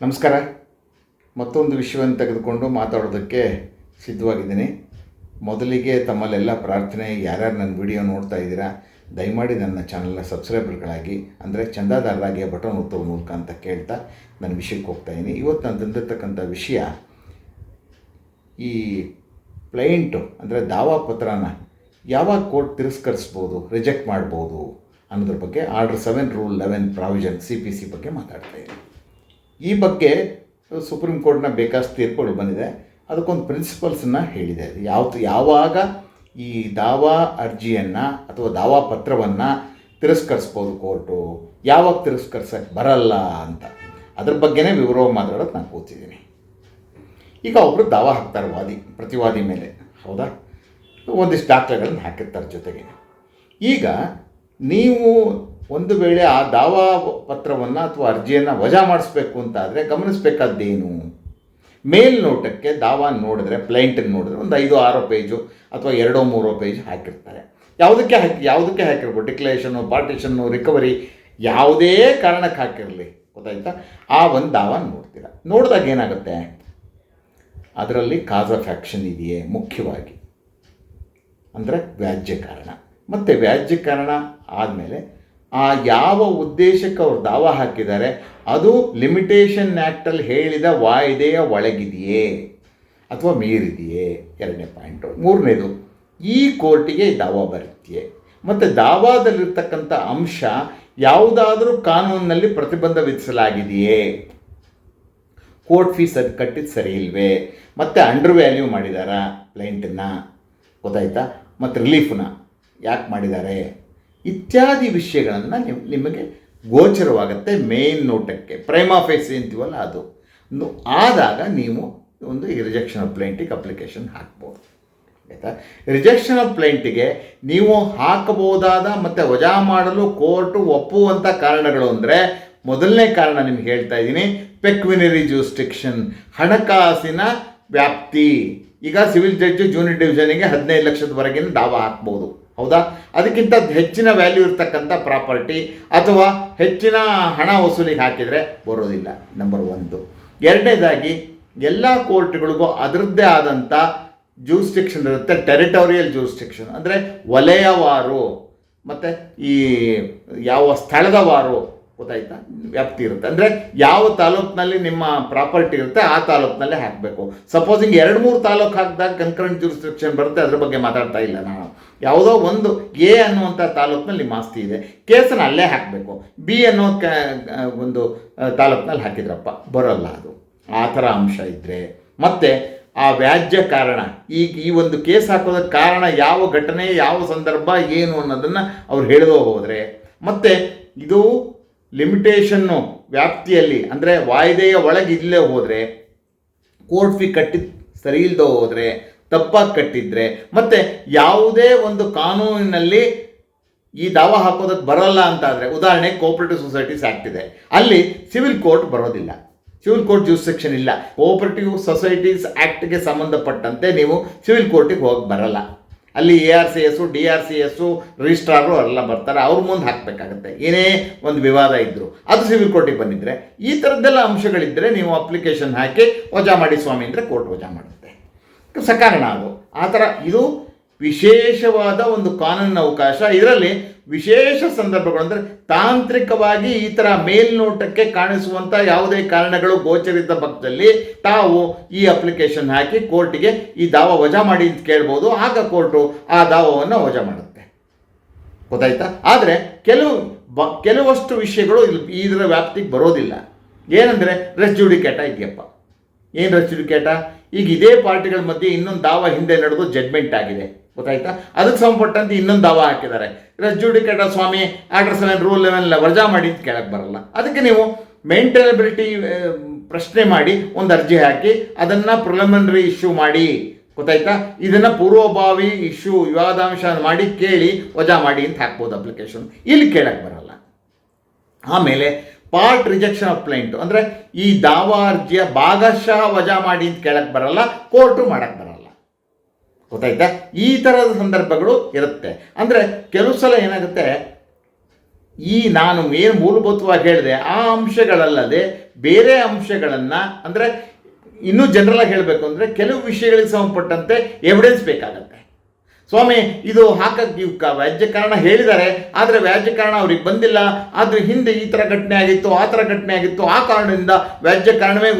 ನಮಸ್ಕಾರ. ಮತ್ತೊಂದು ವಿಷಯವನ್ನು ತೆಗೆದುಕೊಂಡು ಮಾತಾಡೋದಕ್ಕೆ ಸಿದ್ಧವಾಗಿದ್ದೀನಿ. ಮೊದಲಿಗೆ ತಮ್ಮಲ್ಲೆಲ್ಲ ಪ್ರಾರ್ಥನೆ, ಯಾರ್ಯಾರು ನನ್ನ ವಿಡಿಯೋ ನೋಡ್ತಾ ಇದ್ದೀರಾ, ದಯಮಾಡಿ ನನ್ನ ಚಾನಲ್ನ ಸಬ್ಸ್ಕ್ರೈಬರ್ಗಳಾಗಿ, ಅಂದರೆ ಚಂದಾದಾರರಾಗಿ ಬಟನ್ ಒತ್ತುವ ಮೂಲಕ ಅಂತ ಕೇಳ್ತಾ ನನ್ನ ವಿಷಯಕ್ಕೆ ಹೋಗ್ತಾಯಿದ್ದೀನಿ ಇವತ್ತು ನಾನು ತಂದಿರ್ತಕ್ಕಂಥ ವಿಷಯ, ಈ ಪ್ಲೈಂಟು, ಅಂದರೆ ದಾವಾ ಪತ್ರನ ಯಾವಾಗ ಕೋರ್ಟ್ ತಿರಸ್ಕರಿಸ್ಬೋದು, ರಿಜೆಕ್ಟ್ ಮಾಡ್ಬೋದು ಅನ್ನೋದ್ರ ಬಗ್ಗೆ order seven rule eleven provision, C P C ಬಗ್ಗೆ ಮಾತಾಡ್ತಾ ಇದ್ದೀನಿ. ಈ ಬಗ್ಗೆ ಸುಪ್ರೀಂ ಕೋರ್ಟ್ನ ಬೇಕಾದಷ್ಟು ತೀರ್ಪುಗಳು ಬಂದಿದೆ. ಅದಕ್ಕೊಂದು ಪ್ರಿನ್ಸಿಪಲ್ಸನ್ನು ಹೇಳಿದೆ ಯಾವ ಯಾವಾಗ ಈ ದಾವಾ ಅರ್ಜಿಯನ್ನು ಅಥವಾ ದಾವಾ ಪತ್ರವನ್ನು ತಿರಸ್ಕರಿಸ್ಬೋದು ಕೋರ್ಟು? ಯಾವಾಗ ತಿರಸ್ಕರಿಸೋಕ್ಕೆ ಬರಲ್ಲ ಅಂತ. ಅದ್ರ ಬಗ್ಗೆನೇ ವಿವರವಾಗಿ ಮಾತಾಡೋದು ನಾನು ಕೂತಿದ್ದೀನಿ. ಈಗ ಒಬ್ಬರು ದಾವಾ ಹಾಕ್ತಾರೆ ವಾದಿ ಪ್ರತಿವಾದಿ ಮೇಲೆ. ಹೌದಾ? ಒಂದಿಷ್ಟು ದಾಖಲೆಗಳನ್ನು ಹಾಕಿರ್ತಾರೆ ಜೊತೆಗೆ. ಈಗ ನೀವು ಒಂದು ವೇಳೆ ಆ ದಾವಾ ಪತ್ರವನ್ನು ಅಥವಾ ಅರ್ಜಿಯನ್ನು ವಜಾ ಮಾಡಿಸ್ಬೇಕು ಅಂತ ಆದರೆ ಗಮನಿಸಬೇಕಾದ್ದೇನು ಮೇಲ್ನೋಟಕ್ಕೆ ದಾವಾ ನೋಡಿದ್ರೆ ಪ್ಲೈಂಟನ್ನು ನೋಡಿದ್ರೆ ಒಂದು ಐದು ಆರು ಪೇಜು ಅಥವಾ ಎರಡೋ ಮೂರೋ ಪೇಜ್ ಹಾಕಿರ್ತಾರೆ. ಯಾವುದಕ್ಕೆ ಹಾಕಿ, ಯಾವುದಕ್ಕೆ ಹಾಕಿರ್ಬೋದು? ಡಿಕ್ಲರೇಷನ್ನು ಪಾರ್ಟಿಷನ್ನು, ರಿಕವರಿ ಯಾವುದೇ ಕಾರಣಕ್ಕೆ ಹಾಕಿರಲಿ? ಗೊತ್ತಾಯ್ತಾ? ಆ ಒಂದು ದಾವಾ ನೋಡ್ತೀರ. ನೋಡಿದಾಗ ಏನಾಗುತ್ತೆ? ಅದರಲ್ಲಿ ಕಾಸ್ ಆಫ್ ಆ್ಯಕ್ಷನ್ ಇದೆಯೇ ಮುಖ್ಯವಾಗಿ. ಅಂದರೆ ವ್ಯಾಜ್ಯ ಕಾರಣ. ಮತ್ತು ವ್ಯಾಜ್ಯ ಕಾರಣ ಆದಮೇಲೆ ಆ ಯಾವ ಉದ್ದೇಶಕ್ಕೆ ಅವ್ರು ದಾವ ಹಾಕಿದ್ದಾರೆ, ಅದು ಲಿಮಿಟೇಷನ್ ಆ್ಯಕ್ಟಲ್ಲಿ ಹೇಳಿದ ವಾಯ್ದೆಯ ಒಳಗಿದೆಯೇ ಅಥವಾ ಮೀರಿದೆಯೇ? ಎರಡನೇ ಪಾಯಿಂಟು ಮೂರನೇದು, ಈ ಕೋರ್ಟಿಗೆ ದಾವ ಬರುತ್ತೆ ಮತ್ತು ದಾವಾದಲ್ಲಿರ್ತಕ್ಕಂಥ ಅಂಶ ಯಾವುದಾದರೂ ಕಾನೂನಿನಲ್ಲಿ ಪ್ರತಿಬಂಧ ವಿಧಿಸಲಾಗಿದೆಯೇ? ಕೋರ್ಟ್ ಫೀಸ್ ಅದು ಕಟ್ಟಿದ್ದು ಸರಿ ಇಲ್ವೇ? ಮತ್ತು ಅಂಡರ್ ವ್ಯಾಲ್ಯೂ ಮಾಡಿದಾರಾ? ಕ್ಲೈಂಟನ್ನು ಗೊತ್ತಾಯ್ತಾ? ಮತ್ತು ರಿಲೀಫನ್ನ ಯಾಕೆ ಮಾಡಿದ್ದಾರೆ? ಇತ್ಯಾದಿ ವಿಷಯಗಳನ್ನು ನಿಮ್, ನಿಮಗೆ ಗೋಚರವಾಗುತ್ತೆ ಮೇನ್ ನೋಟಕ್ಕೆ. ಪ್ರೈಮಾ ಫೇಸಿ ಅಂತೀವಲ್ಲ ಅದು. ಆದಾಗ ನೀವು ಒಂದು ರಿಜೆಕ್ಷನ್ ಆಫ್ ಪ್ಲೈಂಟಿಗೆ ಅಪ್ಲಿಕೇಶನ್ ಹಾಕ್ಬೋದು. ಆಯಿತಾ? ರಿಜೆಕ್ಷನ್ ಆಫ್ ಪ್ಲೇಂಟಿಗೆ ನೀವು ಹಾಕಬಹುದಾದ ಮತ್ತು ವಜಾ ಮಾಡಲು ಕೋರ್ಟು ಒಪ್ಪುವಂಥ ಕಾರಣಗಳು ಅಂದರೆ, ಮೊದಲನೇ ಕಾರಣ ನಿಮ್ಗೆ ಹೇಳ್ತಾ ಇದ್ದೀನಿ ಪೆಕ್ವಿನರಿ ಜೂಸ್ಟಿಕ್ಷನ್ ಹಣಕಾಸಿನ ವ್ಯಾಪ್ತಿ. ಈಗ ಸಿವಿಲ್ ಜಡ್ಜು ಜೂನಿಯರ್ ಡಿವಿಷನಿಗೆ ಹದಿನೈದು ಲಕ್ಷದವರೆಗಿನ ದಾವ ಹಾಕ್ಬೋದು. ಹೌದಾ? ಅದಕ್ಕಿಂತ ಹೆಚ್ಚಿನ ವ್ಯಾಲ್ಯೂ ಇರ್ತಕ್ಕಂಥ ಪ್ರಾಪರ್ಟಿ ಅಥವಾ ಹೆಚ್ಚಿನ ಹಣ ವಸೂಲಿಗೆ ಹಾಕಿದರೆ ಬರೋದಿಲ್ಲ ನಂಬರ್ ಒಂದು. ಎರಡನೇದಾಗಿ, ಎಲ್ಲ ಕೋರ್ಟ್ಗಳಿಗೂ ಅದರದ್ದೇ ಆದಂಥ ಜೂಸ್ಟಿಕ್ಷನ್ ಇರುತ್ತೆ ಟೆರಿಟೋರಿಯಲ್ ಜೂಸ್ಟಿಕ್ಷನ್ ಅಂದರೆ ವಲಯವಾರು ಮತ್ತು ಈ ಯಾವ ಸ್ಥಳದವಾರು ಗೊತ್ತಾಯ್ತಾ? ವ್ಯಾಪ್ತಿ ಇರುತ್ತೆ. ಅಂದರೆ ಯಾವ ತಾಲೂಕಿನಲ್ಲಿ ನಿಮ್ಮ ಪ್ರಾಪರ್ಟಿ ಇರುತ್ತೆ, ಆ ತಾಲೂಕಿನಲ್ಲೇ ಹಾಕಬೇಕು. ಸಪೋಸಿಂಗ್ ಎರಡು ಮೂರು ತಾಲೂಕು ಹಾಕಿದಾಗ ಕನ್ಕರೆಂಟ್ ಜೂರಿಸ್ಟ್ರಿಕ್ಷನ್ ಬರುತ್ತೆ, ಅದ್ರ ಬಗ್ಗೆ ಮಾತಾಡ್ತಾ ಇಲ್ಲ ನಾನು. ಯಾವುದೋ ಒಂದು ಎ ಅನ್ನುವಂಥ ತಾಲೂಕಿನಲ್ಲಿ ಮಾಸ್ತಿ ಇದೆ. ಕೇಸನ್ನ ಅಲ್ಲೇ ಹಾಕಬೇಕು. ಬಿ ಅನ್ನೋ ಕ ಒಂದು ತಾಲೂಕಿನಲ್ಲಿ ಹಾಕಿದ್ರಪ್ಪ. ಬರೋಲ್ಲ ಅದು. ಆ ಥರ ಅಂಶ ಇದ್ದರೆ ಮತ್ತು ಆ ವ್ಯಾಜ್ಯ ಕಾರಣ, ಈ ಈ ಒಂದು ಕೇಸ್ ಹಾಕೋದಕ್ಕೆ ಕಾರಣ ಯಾವ ಘಟನೆ, ಯಾವ ಸಂದರ್ಭ, ಏನು ಅನ್ನೋದನ್ನು ಅವ್ರು ಹೇಳಿದ ಹೋದರೆ, ಮತ್ತು ಇದು ಲಿಮಿಟೇಷನ್ನು ವ್ಯಾಪ್ತಿಯಲ್ಲಿ, ಅಂದರೆ ವಾಯ್ದೆಯ ಒಳಗೆ ಇಲ್ಲೇ ಹೋದರೆ, ಕೋರ್ಟ್ ಫೀ ಕಟ್ಟಿದ ಸರಿ ಇಲ್ಲದೆ ಹೋದರೆ ತಪ್ಪಾಗಿ ಕಟ್ಟಿದ್ರೆ. ಮತ್ತು ಯಾವುದೇ ಒಂದು ಕಾನೂನಿನಲ್ಲಿ ಈ ದಾವ ಹಾಕೋದಕ್ಕೆ ಬರೋಲ್ಲ ಅಂತ ಆದರೆ ಉದಾಹರಣೆ ಕೋಆಪರೇಟಿವ್ ಸೊಸೈಟೀಸ್ ಆ್ಯಕ್ಟ್ ಇದೆ. ಅಲ್ಲಿ ಸಿವಿಲ್ ಕೋರ್ಟ್ ಬರೋದಿಲ್ಲ. ಸಿವಿಲ್ ಕೋರ್ಟ್ ಜ್ಯೂಸ್ ಸೆಕ್ಷನ್ ಇಲ್ಲ ಕೋಆಪರೇಟಿವ್ ಸೊಸೈಟೀಸ್ ಆ್ಯಕ್ಟ್ಗೆ ಸಂಬಂಧಪಟ್ಟಂತೆ ನೀವು ಸಿವಿಲ್ ಕೋರ್ಟಿಗೆ ಹೋಗಿ ಬರಲ್ಲ. ಅಲ್ಲಿ A R C S D R C S registrar ಎಲ್ಲ ಬರ್ತಾರೆ. ಅವ್ರ ಮುಂದೆ ಹಾಕಬೇಕಾಗತ್ತೆ. ಏನೇ ಒಂದು ವಿವಾದ ಇದ್ದರು ಅದು ಸಿವಿಲ್ ಕೋರ್ಟಿಗೆ ಬಂದಿದ್ದರೆ ಈ ಥರದ್ದೆಲ್ಲ ಅಂಶಗಳಿದ್ದರೆ ನೀವು ಅಪ್ಲಿಕೇಶನ್ ಹಾಕಿ ವಜಾ ಮಾಡಿ ಸ್ವಾಮಿ ಅಂದರೆ ಕೋರ್ಟ್ ವಜಾ ಮಾಡುತ್ತೆ ಸಕಾರಣ ಅದು. ಆ ಥರ ಇದು ವಿಶೇಷವಾದ ಒಂದು ಕಾನೂನಿನ ಅವಕಾಶ. ಇದರಲ್ಲಿ ವಿಶೇಷ ಸಂದರ್ಭಗಳು ಅಂದರೆ ತಾಂತ್ರಿಕವಾಗಿ ಈ ಥರ ಮೇಲ್ನೋಟಕ್ಕೆ ಕಾಣಿಸುವಂಥ ಯಾವುದೇ ಕಾರಣಗಳು ಗೋಚರಿದ್ದ ಪಕ್ಷದಲ್ಲಿ ತಾವು ಈ ಅಪ್ಲಿಕೇಶನ್ ಹಾಕಿ ಕೋರ್ಟಿಗೆ ಈ ದಾವ ವಜಾ ಮಾಡಿ ಅಂತ ಕೇಳ್ಬೋದು. ಆಗ ಕೋರ್ಟು ಆ ದಾವವನ್ನು ವಜಾ ಮಾಡುತ್ತೆ. ಗೊತ್ತಾಯ್ತಾ? ಆದರೆ ಕೆಲವು ಬ, ಕೆಲವಷ್ಟು ವಿಷಯಗಳು ಇದರ ವ್ಯಾಪ್ತಿಗೆ ಬರೋದಿಲ್ಲ. ಏನಂದರೆ ರೆಸ್ ಜುಡಿಕೇಟ ಇದೆಯಪ್ಪ. ಏನು ರೆಸ್ ಜುಡಿಕೇಟ? ಈಗ ಇದೇ ಪಾರ್ಟಿಗಳ ಮಧ್ಯೆ ಇನ್ನೊಂದು ದಾವ ಹಿಂದೆ ನಡೆದು ಜಡ್ಮೆಂಟ್ ಆಗಿದೆ. ಗೊತ್ತಾಯ್ತಾ? ಅದಕ್ಕೆ ಸಂಬಂಧಪಟ್ಟಂತೆ ಇನ್ನೊಂದು ದಾವ ಹಾಕಿದ್ದಾರೆ. ರೆಸ್ ಜುಡಿಕೇಟ ಸ್ವಾಮಿ ಆರ್ಡರ್ ಸೆವೆನ್ ರೂಲ್ ಲೆವೆನ್ ವಜಾ ಮಾಡಿ ಅಂತ ಕೇಳಕ್ಕೆ ಬರಲ್ಲ. ಅದಕ್ಕೆ ನೀವು ಮೇಂಟೈನಬಿಲಿಟಿ ಪ್ರಶ್ನೆ ಮಾಡಿ, ಒಂದು ಅರ್ಜಿ ಹಾಕಿ, ಅದನ್ನು ಪ್ರಿಲಿಮಿನರಿ ಇಶ್ಯೂ ಮಾಡಿ. ಗೊತ್ತಾಯ್ತಾ? ಇದನ್ನು ಪೂರ್ವಭಾವಿ ಇಶ್ಯೂ ವಿವಾದಾಂಶ ಮಾಡಿ ಕೇಳಿ ವಜಾ ಮಾಡಿ ಅಂತ ಹಾಕ್ಬೋದು ಅಪ್ಲಿಕೇಶನ್ ಇಲ್ಲಿ ಕೇಳಕ್ಕೆ ಬರಲ್ಲ. ಆಮೇಲೆ ಪಾರ್ಟ್ ರಿಜೆಕ್ಷನ್ ಆಫ್ ಕ್ಲೈಂಟು ಅಂದರೆ ಈ ದಾವಾ ಅರ್ಜಿಯ ಭಾಗಶಃ ವಜಾ ಮಾಡಿ ಅಂತ ಕೇಳಕ್ಕೆ ಬರಲ್ಲ ಕೋರ್ಟು ಮಾಡಕ್ಕೆ ಬರಲ್ಲ. ಗೊತ್ತಾಯ್ತಾ? ಈ ಥರದ ಸಂದರ್ಭಗಳು ಇರುತ್ತೆ. ಅಂದರೆ ಕೆಲವು ಸಲ ಏನಾಗುತ್ತೆ? ಈ ನಾನು ಏನು ಮೂಲಭೂತವಾಗಿ ಹೇಳಿದೆ, ಆ ಅಂಶಗಳಲ್ಲದೆ ಬೇರೆ ಅಂಶಗಳನ್ನು, ಅಂದರೆ ಇನ್ನೂ ಜನರಲಾಗಿ ಹೇಳಬೇಕು ಅಂದರೆ ಕೆಲವು ವಿಷಯಗಳಿಗೆ ಸಂಬಂಧಪಟ್ಟಂತೆ ಎವಿಡೆನ್ಸ್ ಬೇಕಾಗತ್ತೆ. ಸ್ವಾಮಿ, ಇದು ಹಾಕಕ್ಕೆ ವ್ಯಾಜ್ಯ ಕಾರಣ ಹೇಳಿದ್ದಾರೆ, ಆದರೆ ವ್ಯಾಜ್ಯಕಾರಣ ಅವ್ರಿಗೆ ಬಂದಿಲ್ಲ. ಆದರೆ ಹಿಂದೆ ಈ ಥರ ಘಟನೆ ಆಗಿತ್ತು, ಆ ಥರ ಘಟನೆ ಆಗಿತ್ತು, ಆ ಕಾರಣದಿಂದ ವ್ಯಾಜ್ಯ ಕಾರಣವೇ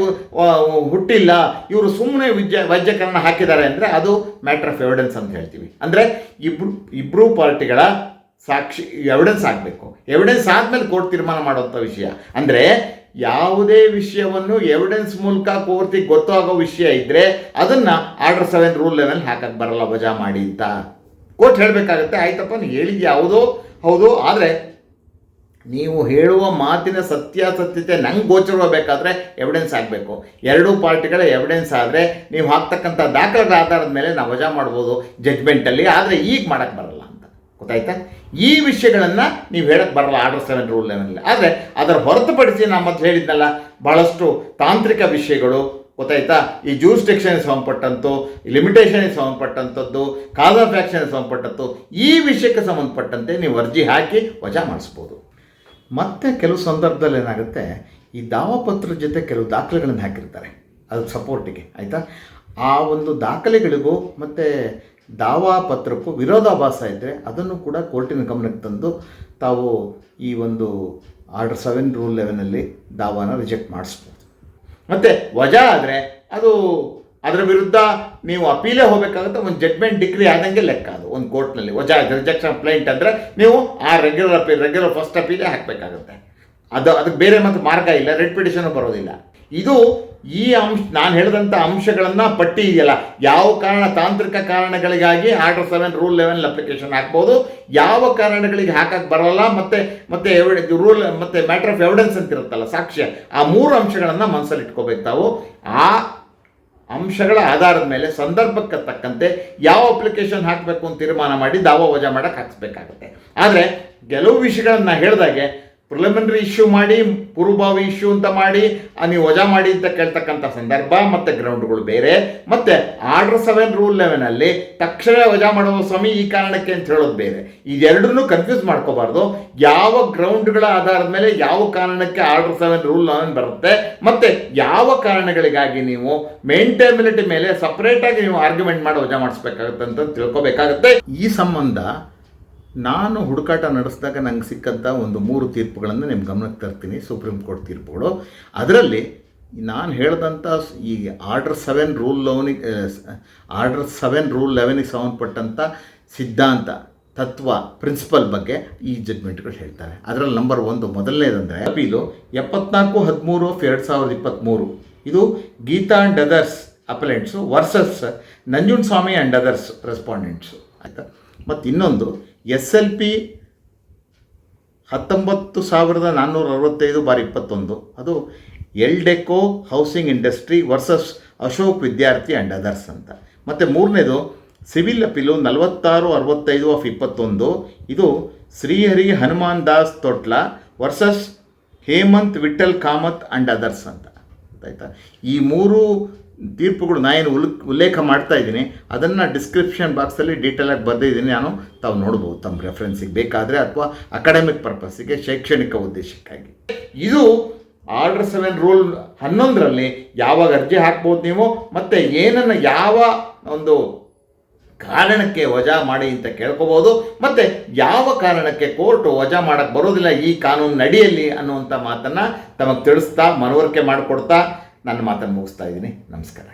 ಹುಟ್ಟಿಲ್ಲ. ಇವರು ಸುಮ್ಮನೆ ವ್ಯಾಜ್ಯ ಕಾರಣ ಹಾಕಿದ್ದಾರೆ ಅಂದರೆ ಅದು ಮ್ಯಾಟ್ರ್ ಆಫ್ ಎವಿಡೆನ್ಸ್ ಅಂತ ಹೇಳ್ತೀವಿ. ಅಂದರೆ ಇಬ್ರು ಇಬ್ಬರು ಪಾರ್ಟಿಗಳ ಸಾಕ್ಷಿ ಎವಿಡೆನ್ಸ್ ಆಗಬೇಕು. ಎವಿಡೆನ್ಸ್ ಆದಮೇಲೆ ಕೋರ್ಟ್ ತೀರ್ಮಾನ ಮಾಡುವಂಥ ವಿಷಯ. ಅಂದರೆ ಯಾವುದೇ ವಿಷಯವನ್ನು ಎವಿಡೆನ್ಸ್ ಮೂಲಕ ಪೂರ್ತಿ ಗೊತ್ತಾಗೋ ವಿಷಯ ಇದ್ದರೆ ಅದನ್ನು ಆರ್ಡರ್ ಸೆವೆನ್ ರೂಲ್ ಲೆವೆಲ್ ಹಾಕಕ್ಕೆ ಬರಲ್ಲ ವಜಾ ಮಾಡಿ ಅಂತ. ಕೋರ್ಟ್ ಹೇಳಬೇಕಾಗತ್ತೆ, ಆಯ್ತಪ್ಪ ನೀವು ಹೇಳಿದ್ದು ಯಾವುದೋ, ಹೌದು, ಆದರೆ ನೀವು ಹೇಳುವ ಮಾತಿನ ಸತ್ಯಾಸತ್ಯತೆ ನಂಗೆ ಗೋಚರವಾಗಬೇಕಾದ್ರೆ ಎವಿಡೆನ್ಸ್ ಆಗಬೇಕು ಎರಡೂ ಪಾರ್ಟಿಗಳ ಎವಿಡೆನ್ಸ್ ಆದರೆ ನೀವು ಹಾಕ್ತಕ್ಕಂಥ ದಾಖಲೆಗಳ ಆಧಾರದ ಮೇಲೆ ನಾವು ವಜಾ ಮಾಡ್ಬೋದು ಜಡ್ಜ್ಮೆಂಟಲ್ಲಿ ಆದರೆ ಈಗ ಮಾಡೋಕ್ಕೆ ಬರಲ್ಲ. ಗೊತ್ತಾಯ್ತಾ? ಈ ವಿಷಯಗಳನ್ನು ನೀವು ಹೇಳಕ್ಕೆ ಬರಲ್ಲ ಆರ್ಡರ್ ಸೆವೆನ್ ರೂಲ್ ಲೆವೆನಲ್ಲಿ ಆದರೆ ಅದರ ಹೊರತುಪಡಿಸಿ ನಾನು ಮತ್ತೆ ಹೇಳಿದ್ನಲ್ಲ ಭಾಳಷ್ಟು ತಾಂತ್ರಿಕ ವಿಷಯಗಳು, ಗೊತ್ತಾಯ್ತಾ? ಈ ಜೂರಿಸ್ಟಿಕ್ಷನ್ಗೆ ಸಂಬಂಧಪಟ್ಟಂತು ಲಿಮಿಟೇಷನ್ಗೆ ಸಂಬಂಧಪಟ್ಟಂಥದ್ದು ಕಾಸ್ ಆಫ್ ಆ್ಯಕ್ಷನ್ಗೆ ಸಂಬಂಧಪಟ್ಟಂತು ಈ ವಿಷಯಕ್ಕೆ ಸಂಬಂಧಪಟ್ಟಂತೆ ನೀವು ಅರ್ಜಿ ಹಾಕಿ ವಜಾ ಮಾಡಿಸ್ಬೋದು. ಮತ್ತೆ ಕೆಲವು ಸಂದರ್ಭದಲ್ಲಿ ಏನಾಗುತ್ತೆ, ಈ ದಾವಪತ್ರದ ಜೊತೆ ಕೆಲವು ದಾಖಲೆಗಳನ್ನು ಹಾಕಿರ್ತಾರೆ ಅದು ಸಪೋರ್ಟಿಗೆ ಆಯಿತಾ? ಆ ಒಂದು ದಾಖಲೆಗಳಿಗೂ ಮತ್ತು ದಾವಾ ಪತ್ರಕ್ಕೂ ವಿರೋಧಾಭಾಸ ಇದ್ದರೆ ಅದನ್ನು ಕೂಡ ಕೋರ್ಟಿನ ಗಮನಕ್ಕೆ ತಂದು ತಾವು ಈ ಒಂದು ಆರ್ಡರ್ ಸೆವೆನ್ ರೂಲ್ ಲೆವೆನಲ್ಲಿ ದಾವಾನ ರಿಜೆಕ್ಟ್ ಮಾಡಿಸ್ಬೋದು. ಮತ್ತು ವಜಾ ಆದರೆ ಅದು ಅದರ ವಿರುದ್ಧ ನೀವು ಅಪೀಲೇ ಹೋಗಬೇಕಾಗುತ್ತೆ, ಒಂದು ಜಡ್ಮೆಂಟ್ ಡಿಗ್ರಿ ಆದಂಗೆ ಲೆಕ್ಕ ಅದು, ಒಂದು ಕೋರ್ಟ್ನಲ್ಲಿ ವಜಾ ರಿಜೆಕ್ಷನ್ ಪ್ಲೈಂಟ್ ಅಂದರೆ ನೀವು ಆ ರೆಗ್ಯುಲರ್ ಅಪೀಲ್ ರೆಗ್ಯುಲರ್ ಫಸ್ಟ್ ಅಪೀಲೇ ಹಾಕಬೇಕಾಗುತ್ತೆ. ಅದು, ಅದಕ್ಕೆ ಬೇರೆ ಮತ್ತು ಮಾರ್ಗ ಇಲ್ಲ ರೆಡ್ ಪಿಟಿಷನು ಬರೋದಿಲ್ಲ. ಇದು ಈ ಅಂಶ, ನಾನು ಹೇಳಿದಂಥ ಅಂಶಗಳನ್ನು ಪಟ್ಟಿ ಇದೆಯಲ್ಲ. ಯಾವ ಕಾರಣ, ತಾಂತ್ರಿಕ ಕಾರಣಗಳಿಗಾಗಿ order seven rule eleven application ಹಾಕ್ಬೋದು. ಯಾವ ಕಾರಣಗಳಿಗೆ ಹಾಕಕ್ಕೆ ಬರಲ್ಲ, ಮತ್ತು, ಮತ್ತೆ ಎವಿಡೆ ರೂಲ್ ಮತ್ತು ಮ್ಯಾಟರ್ ಆಫ್ ಎವಿಡೆನ್ಸ್ ಅಂತ ಇರುತ್ತಲ್ಲ, ಸಾಕ್ಷ್ಯ. ಆ ಮೂರು ಅಂಶಗಳನ್ನು ಮನಸ್ಸಲ್ಲಿ ಇಟ್ಕೋಬೇಕು ತಾವು. ಆ ಅಂಶಗಳ ಆಧಾರದ ಮೇಲೆ, ಸಂದರ್ಭಕ್ಕೆ ತಕ್ಕಂತೆ ಯಾವ ಅಪ್ಲಿಕೇಶನ್ ಹಾಕಬೇಕು ಅಂತ ತೀರ್ಮಾನ ಮಾಡಿ ದಾವ ವಜಾ ಮಾಡಕ್ಕೆ ಹಾಕಿಸ್ಬೇಕಾಗುತ್ತೆ. ಆದರೆ, ಕೆಲವು ವಿಷಯಗಳನ್ನು ಹೇಳಿದಾಗೆ ಪ್ರಿಲಿಮಿನರಿ ಇಶ್ಯೂ ಮಾಡಿ, ಪೂರ್ವಭಾವಿ ಇಶ್ಯೂ ಅಂತ ಮಾಡಿ ನೀವು ವಜಾ ಮಾಡಿ ಅಂತ ಕೇಳ್ತಕ್ಕಂಥ ಸಂದರ್ಭ ಮತ್ತು ಗ್ರೌಂಡ್ಗಳು ಬೇರೆ. ಮತ್ತು ಆರ್ಡರ್ ಸೆವೆನ್ ರೂಲ್ ಲೆವೆನಲ್ಲಿ ತಕ್ಷಣ ವಜಾ ಮಾಡುವ ಸ್ವಾಮಿ ಈ ಕಾರಣಕ್ಕೆ ಅಂತ ಹೇಳೋದು ಬೇರೆ. ಇದೆರಡನ್ನೂ ಕನ್ಫ್ಯೂಸ್ ಮಾಡ್ಕೋಬಾರ್ದು. ಯಾವ ಗ್ರೌಂಡ್ಗಳ ಆಧಾರದ ಮೇಲೆ ಯಾವ ಕಾರಣಕ್ಕೆ ಆರ್ಡರ್ ಸೆವೆನ್ ರೂಲ್ ಲೆವೆನ್ ಬರುತ್ತೆ, ಮತ್ತು ಯಾವ ಕಾರಣಗಳಿಗಾಗಿ ನೀವು ಮೇಂಟೇಬಿಲಿಟಿ ಮೇಲೆ ಸಪ್ರೇಟಾಗಿ ನೀವು ಆರ್ಗ್ಯುಮೆಂಟ್ ಮಾಡಿ ವಜಾ ಮಾಡಿಸ್ಬೇಕಾಗುತ್ತೆ ಅಂತ ತಿಳ್ಕೋಬೇಕಾಗುತ್ತೆ. ಈ ಸಂಬಂಧ ನಾನು ಹುಡುಕಾಟ ನಡೆಸಿದಾಗ ನಂಗೆ ಸಿಕ್ಕಂಥ ಒಂದು ಮೂರು ತೀರ್ಪುಗಳನ್ನು ನಿಮ್ಮ ಗಮನಕ್ಕೆ ತರ್ತೀನಿ ಸುಪ್ರೀಂ ಕೋರ್ಟ್ ತೀರ್ಪುಗಳು ಅದರಲ್ಲಿ ನಾನು ಹೇಳಿದಂಥ ಈ ಆರ್ಡರ್ ಸೆವೆನ್ ರೂಲ್ ಲೆವೆನಿಗೆ ಆರ್ಡರ್ ಸೆವೆನ್ ರೂಲ್ ಲೆವೆನಿಗೆ ಸಂಬಂಧಪಟ್ಟಂಥ ಸಿದ್ಧಾಂತ, ತತ್ವ ಪ್ರಿನ್ಸಿಪಲ್ ಬಗ್ಗೆ ಈ ಜಡ್ಮೆಂಟ್ಗಳು ಹೇಳ್ತಾರೆ. ಅದರಲ್ಲಿ ನಂಬರ್ ಒಂದು ಮೊದಲನೇದಂದರೆ ಅಪೀಲು ಎಪ್ಪತ್ನಾಲ್ಕು, ಹದಿಮೂರು ಆಫ್ ಎರಡು ಸಾವಿರದ ಇಪ್ಪತ್ತ್ಮೂರು ಇದು Geeta and others appellants versus Nanjunswamy and others respondents ಆಯಿತಾ? ಮತ್ತು ಇನ್ನೊಂದು ಎಸ್ ಎಲ್ ಪಿ ಹತ್ತೊಂಬತ್ತು ಸಾವಿರದ ನಾನ್ನೂರ ಅರವತ್ತೈದು ಬಾರಿ ಇಪ್ಪತ್ತೊಂದು. ಅದು Eldeco housing industry versus Ashok Vidyarthi and others ಅಂತ. ಮತ್ತು ಮೂರನೇದು ಸಿವಿಲ್ ಅಪೀಲು ನಲವತ್ತಾರು ಅರವತ್ತೈದು ಆಫ್ ಇಪ್ಪತ್ತೊಂದು. ಇದು Shrihari Hanuman Das Totla versus Hemant Vitthal Kamat and others ಅಂತ. ಆಯಿತಾ? ಈ ಮೂರು ತೀರ್ಪುಗಳು ನಾನು ಉಲ್, ಉಲ್ಲೇಖ ಮಾಡ್ತಾ ಇದ್ದೀನಿ, ಅದನ್ನು ಡಿಸ್ಕ್ರಿಪ್ಷನ್ ಬಾಕ್ಸಲ್ಲಿ ಡೀಟೇಲಾಗಿ ಬರೆದಿದ್ದೀನಿ ನಾನು ತಾವು ನೋಡ್ಬೋದು, ತಮ್ಮ ರೆಫರೆನ್ಸಿಗೆ ಬೇಕಾದರೆ ಅಥವಾ ಅಕಾಡೆಮಿಕ್ ಪರ್ಪಸ್ಸಿಗೆ ಶೈಕ್ಷಣಿಕ ಉದ್ದೇಶಕ್ಕಾಗಿ. ಇದು ಆರ್ಡರ್ ಸೆವೆನ್ ರೂಲ್ ಹನ್ನೊಂದರಲ್ಲಿ ಯಾವಾಗ ಅರ್ಜಿ ಹಾಕ್ಬೋದು ನೀವು, ಮತ್ತು ಏನನ್ನು ಯಾವ ಒಂದು ಕಾರಣಕ್ಕೆ ವಜಾ ಮಾಡಿ ಅಂತ ಕೇಳ್ಕೋಬೋದು, ಮತ್ತು ಯಾವ ಕಾರಣಕ್ಕೆ ಕೋರ್ಟು ವಜಾ ಮಾಡೋಕ್ಕೆ ಬರೋದಿಲ್ಲ ಈ ಕಾನೂನು ನಡೆಯಲ್ಲಿ ಅನ್ನುವಂಥ ಮಾತನ್ನು ತಮಗೆ ತಿಳಿಸ್ತಾ, ಮನವರಿಕೆ ಮಾಡಿಕೊಡ್ತಾ ನನ್ನ ಮಾತನ್ನು ಮುಗಿಸ್ತಾ ಇದ್ದೀನಿ. ನಮಸ್ಕಾರ.